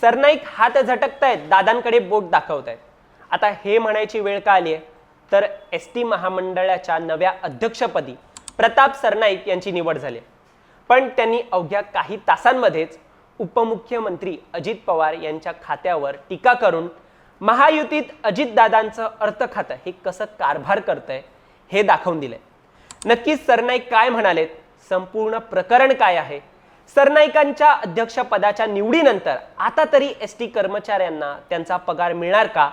सरनाईक हात झटकतायत दादांकडे बोट दाखवतायत. आता हे म्हणायची वेळ का आली आहे तर एस टी महामंडळाच्या नव्या अध्यक्षपदी प्रताप सरनाईक यांची निवड झाली आहे. पण त्यांनी अवघ्या काही तासांमध्येच उपमुख्यमंत्री अजित पवार यांच्या खात्यावर टीका करून महायुतीत अजितदादांचं अर्थ खातं हे कसं कारभार करतंय हे दाखवून दिलंय. नक्कीच सरनाईक काय म्हणालेत? संपूर्ण प्रकरण काय आहे? सरनाईकांच्या अध्यक्षपदाच्या निवडीनंतर आता तरी एस टी कर्मचाऱ्यांना त्यांचा पगार मिळणार का?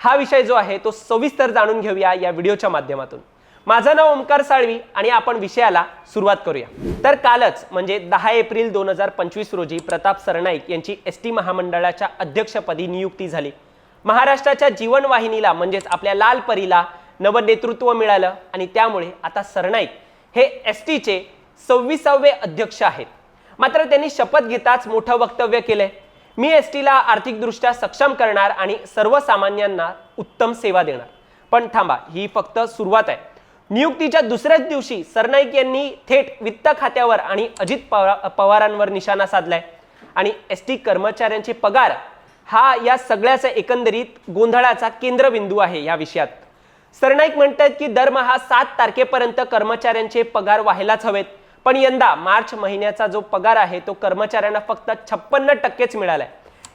हा विषय जो आहे तो सविस्तर जाणून घेऊया या व्हिडिओच्या माध्यमातून. माझं नाव ओमकार साळवी आणि आपण विषयाला सुरुवात करूया. तर कालच म्हणजे दहा एप्रिल दोन हजार पंचवीस रोजी प्रताप सरनाईक यांची एस टी महामंडळाच्या अध्यक्षपदी नियुक्ती झाली. महाराष्ट्राच्या जीवनवाहिनीला म्हणजेच आपल्या लाल परीला नवं नेतृत्व मिळालं आणि त्यामुळे आता सरनाईक हे एस टीचे सव्वीसावे अध्यक्ष आहेत. मात्र त्यांनी शपथ घेताच मोठं वक्तव्य केलंय. मी एस टीला आर्थिकदृष्ट्या सक्षम करणार आणि सर्वसामान्यांना उत्तम सेवा देणार. पण थांबा ही फक्त सुरुवात आहे. नियुक्तीच्या दुसऱ्याच दिवशी सरनाईक यांनी थेट वित्त खात्यावर आणि अजित पवार पवारांवर निशाणा साधलाय. आणि एस टी कर्मचाऱ्यांचे पगार हा या सगळ्याचा एकंदरीत गोंधळाचा केंद्रबिंदू आहे या विषयात. सरनाईक म्हणतात की दरमहा सात तारखेपर्यंत कर्मचाऱ्यांचे पगार व्हायलाच हवेत. पण यंदा मार्च महिन्याचा जो पगार आहे तो कर्मचाऱ्यांना फक्त छप्पन्न टक्केच मिळालाय.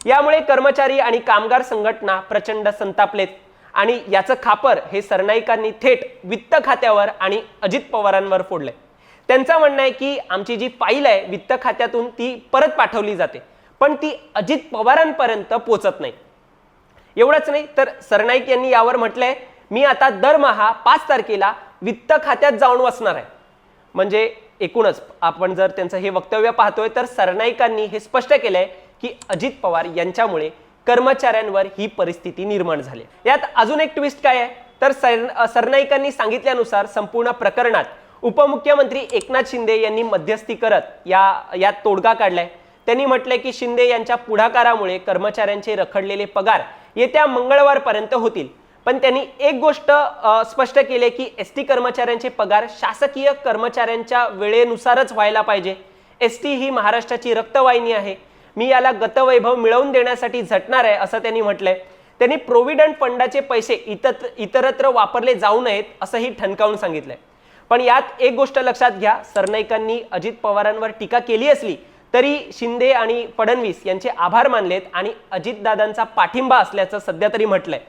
यामुळे कर्मचारी आणि कामगार संघटना प्रचंड संतापलेत आणि याचं खापर हे सरनाईकांनी थेट वित्त खात्यावर आणि अजित पवारांवर फोडलंय. त्यांचं म्हणणं आहे की आमची जी फाईल आहे वित्त खात्यातून ती परत पाठवली जाते पण ती अजित पवारांपर्यंत पोचत नाही. एवढंच नाही तर सरनाईक यांनी यावर म्हटलंय मी आता दरमहा पाच तारखेला वित्त खात्यात जाऊन वसणार आहे. म्हणजे एकूणच आपण जर त्यांचं हे वक्तव्य पाहतोय तर सरनाईकांनी हे स्पष्ट केलंय की अजित पवार यांच्यामुळे कर्मचाऱ्यांवर ही परिस्थिती निर्माण झाली यात अजून एक ट्विस्ट काय आहे? तर सर सरनाईकांनी सांगितल्यानुसार संपूर्ण प्रकरणात उपमुख्यमंत्री एकनाथ शिंदे यांनी मध्यस्थी करत या यात तोडगा काढलाय. त्यांनी म्हटलंय की शिंदे यांच्या पुढाकारामुळे कर्मचाऱ्यांचे रखडलेले पगार येत्या मंगळवारपर्यंत होतील. पण त्यांनी एक गोष्ट स्पष्ट केली की एस टी कर्मचाऱ्यांचे पगार शासकीय कर्मचाऱ्यांच्या वेळेनुसारच व्हायला पाहिजे. एस टी ही महाराष्ट्राची रक्तवाहिनी आहे. मी याला गतवैभव मिळवून देण्यासाठी झटणार आहे असं त्यांनी म्हटलंय. त्यांनी प्रोव्हिडंट फंडाचे पैसे इतर इतरत्र वापरले जाऊ नयेत असंही ठणकावून सांगितलंय. पण यात एक गोष्ट लक्षात घ्या सरनाईकांनी अजित पवारांवर टीका केली असली तरी शिंदे आणि फडणवीस यांचे आभार मानलेत आणि अजितदादांचा पाठिंबा असल्याचं सध्या तरी म्हटलंय.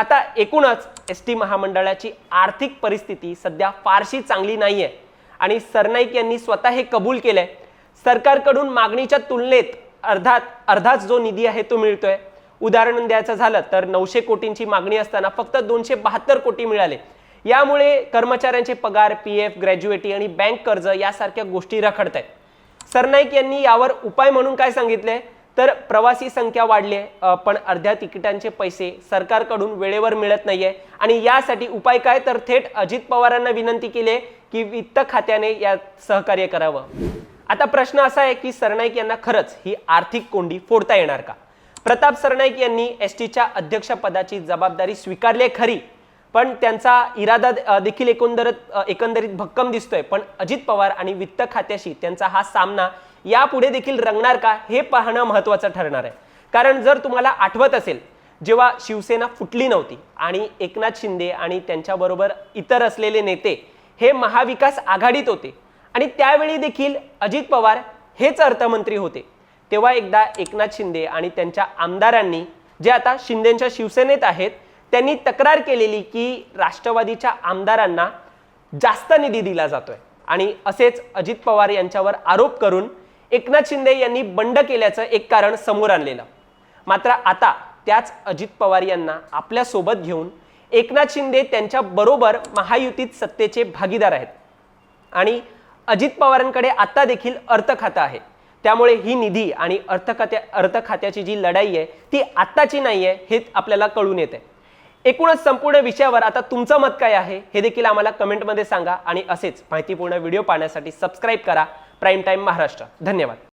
आता एकूणच एस टी महामंडळाची आर्थिक परिस्थिती सध्या फारशी चांगली नाही आहे आणि सरनाईक यांनी स्वतः हे कबूल केलंय. सरकारकडून मागणीच्या तुलनेत अर्धात अर्धाच जो निधी आहे तो मिळतोय. उदाहरण द्यायचं झालं तर नऊशे कोटींची मागणी असताना फक्त दोनशे बहात्तर कोटी मिळाले. यामुळे कर्मचाऱ्यांचे पगार पी एफ ग्रॅज्युएटी आणि बँक कर्ज यासारख्या गोष्टी रखडत आहेत सरनाईक यांनी यावर उपाय म्हणून काय सांगितले तर प्रवासी संख्या वाढली आहे, पण अर्ध्या तिकिटांचे पैसे सरकारकडून वेळेवर मिळत नाहीये. आणि यासाठी उपाय काय? तर थेट अजित पवारांना विनंती केली आहे की वित्त खात्याने यात सहकार्य करावं. आता प्रश्न असा आहे की सरनाईक यांना खरंच ही आर्थिक कोंडी फोडता येणार का? प्रताप सरनाईक यांनी एस टीच्या अध्यक्षपदाची जबाबदारी स्वीकारली आहे खरी पण त्यांचा इरादा देखील एकंदरीत एकंदरीत भक्कम दिसतोय. पण अजित पवार आणि वित्त खात्याशी त्यांचा हा सामना यापुढे देखील रंगणार का हे पाहणं महत्त्वाचं ठरणार आहे. कारण जर तुम्हाला आठवत असेल जेव्हा शिवसेना फुटली नव्हती आणि एकनाथ शिंदे आणि त्यांच्याबरोबर इतर असलेले नेते हे महाविकास आघाडीत होते आणि त्यावेळी देखील अजित पवार हेच अर्थमंत्री होते तेव्हा एकदा एकनाथ शिंदे आणि त्यांच्या आमदारांनी जे आता शिंदेच्या शिवसेनेत आहेत त्यांनी तक्रार केलेली की राष्ट्रवादीच्या आमदारांना जास्त निधी दिला जातोय. आणि असेच अजित पवार यांच्यावर आरोप करून एकनाथ शिंदे यांनी बंड केल्याचं एक कारण समोर आणलेलं. मात्र आता त्याच अजित पवार यांना आपल्यासोबत घेऊन एकनाथ शिंदे त्यांच्या बरोबर महायुतीत सत्तेचे भागीदार आहेत. आणि अजित पवारांकडे आता देखील अर्थ खातं आहे. त्यामुळे ही निधी आणि अर्थ खात्या अर्थ खात्याची जी लढाई आहे ती आत्ताची नाही आहे हे आपल्याला कळून येते एकूणच संपूर्ण विषयावर आता तुमचं मत काय आहे हे देखील आम्हाला कमेंटमध्ये सांगा आणि असेच माहितीपूर्ण व्हिडिओ पाहण्यासाठी सबस्क्राईब करा. Prime time Maharashtra. धन्यवाद.